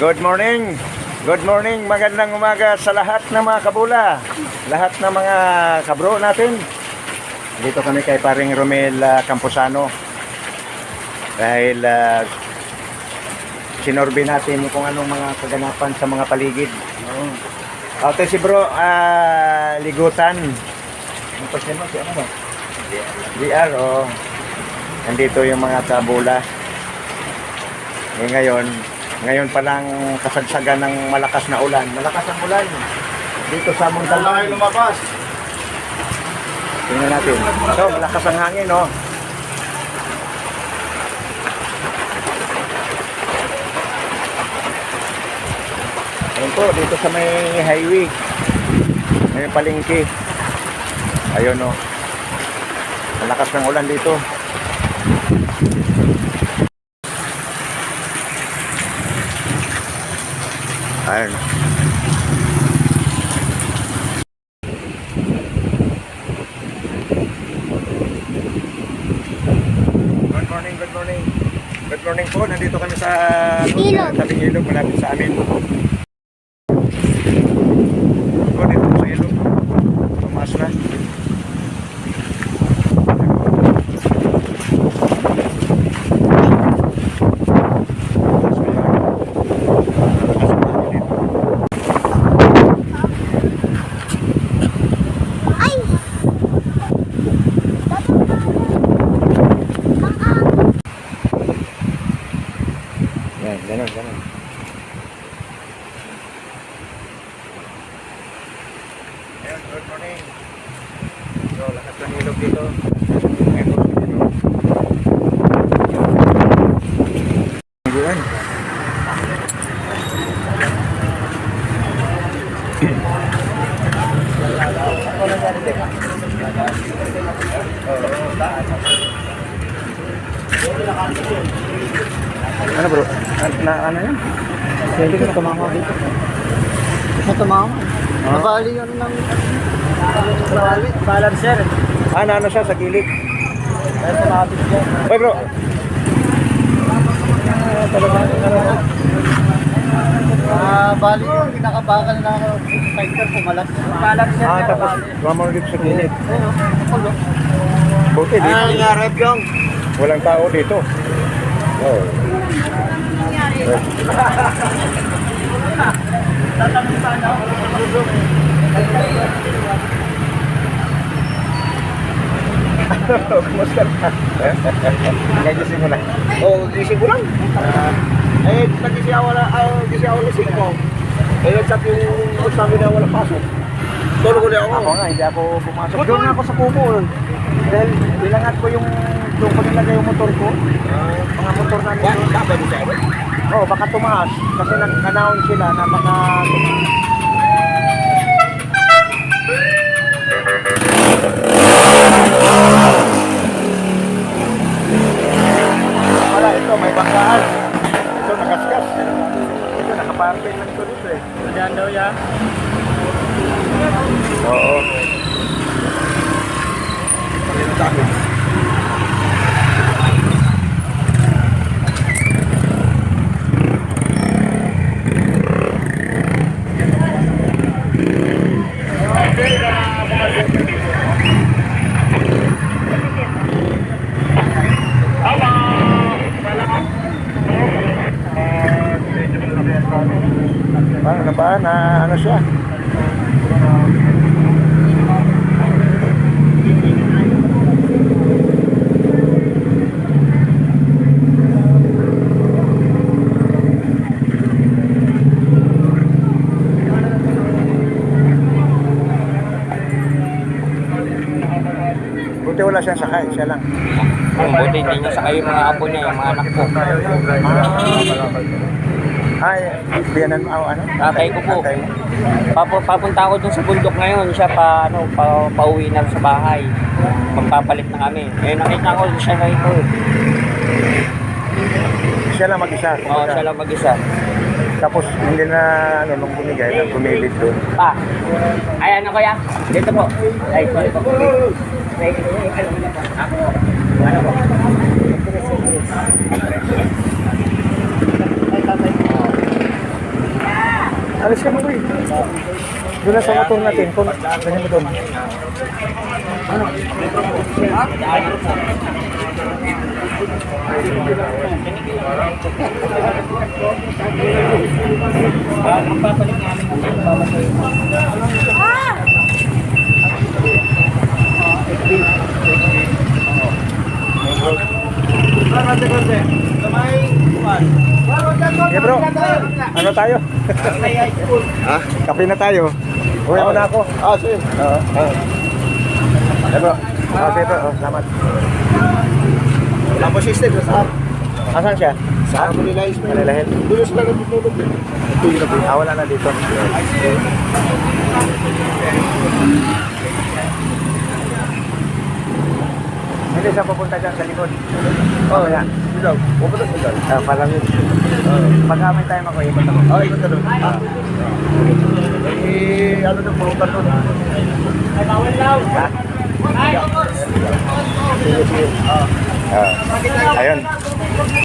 Good morning. Good morning. Magandang umaga sa lahat ng mga kabula. Lahat ng mga kabro natin. Dito kami kay paring Romel ah, Camposano. Dahil uh, sinorbe natin kung anong mga kaganapan sa mga paligid. Okay si bro, ah, ligutan. Ano pa? Si ano ba? DR, oh. Nandito yung mga kabula. Eh ngayon, ngayon pa lang kasagsagan ng malakas na ulan. Malakas ang ulan dito sa Montalban. lumabas. Tingnan natin. Ito, malakas ang hangin, oh. Ayun po, dito sa may highway. May palengke. Ayun, oh. Malakas ng ulan dito. Ayun. Good morning, good morning. Good morning po. Nandito kami sa Ilog. tabing ilog malapit sa amin. Po, dito sa ilog. Tumaas na. Tumaas na yan. Tumaas na kami dito. Ay! Yan, ganun, ganun. Ayan, good morning. So, lakas ng ilog dito. Ilog. Buwan. Ano bro? An- Na, ano yan? Hindi ko tumama dito. Matumama. Ah. Nabali yun ng... Nabali. Balancer. Ah, na ano siya sa gilid? Kaya sumabit ko. Oy bro, Ah, bali yun. Kinakabakal na ako. Fighter pumalas. Balancer. ah, tapos mo dito sa gilid. Buti dito. Ah, nangyari yung. Walang tao dito. Oh. Kumusta na? Nagising mo na? Oo, gising ko lang. Eh, nagising ako na, ah, gising ako na 5. Eh, nagsabi yung sabi na wala pasok. Tulog ulit ako. Ako nga, hindi ako pumasok. Doon wala? ako sa kubo. Dahil bilangat ko yung doon ko nilagay yung motor ko. Mga motor namin doon. Dapat mo sa'yo. Oo, oh, baka tumaas. Kasi nag-announce sila na baka tumaas. Wala, ito, may banggaan. Ito, nakaskas. Ito, nakaparking lang ito dito eh. Diyan daw ya. Oo. Na ba? Na ano siya? Buti wala siyang sakay, siya lang. Kung buti hindi niya sa kayo mga apo niya, yung mga anak ko. Ay, biyanan mo, oh, ano? Tatay ko po. Tatay mo. Papu, papunta ako dun sa bundok ngayon, siya pa, ano, pa, pauwi na sa bahay. Magpapalit na kami. Eh, nakita ko, siya na ito. Siya lang mag-isa. Oo, siya lang mag-isa. Tapos hindi na ano nung bumigay na pumilid doon. Pa, ay ano kaya? Dito po. Ay, sorry po. Ay, ano po? Ano. Alis ka mo, boy. Doon na sa motor natin. Kung ganyan mo doon. Ang babasay. Eh bro, ano tayo? Ha? Kape na tayo. Uwi mo na ako. Ah, sige. Oo. Eh bro. Ah, sige bro. Oh, salamat. Wala po system sa Asan siya? sa Manila is Manila Head. Doon sila natutulog. eh. Ito yung nabi. Ah, wala na dito. Hindi siya pupunta dyan sa likod. Oo, oh, yan. Ilaw. Pupunta sa dal. Ah, parang yun. Pag-amay tayo ako, ikot ako. Ah, ikot na doon. Ah. Eh, ano na pumunta doon? Ha? Sige, sige. Ah. Ah. ayun.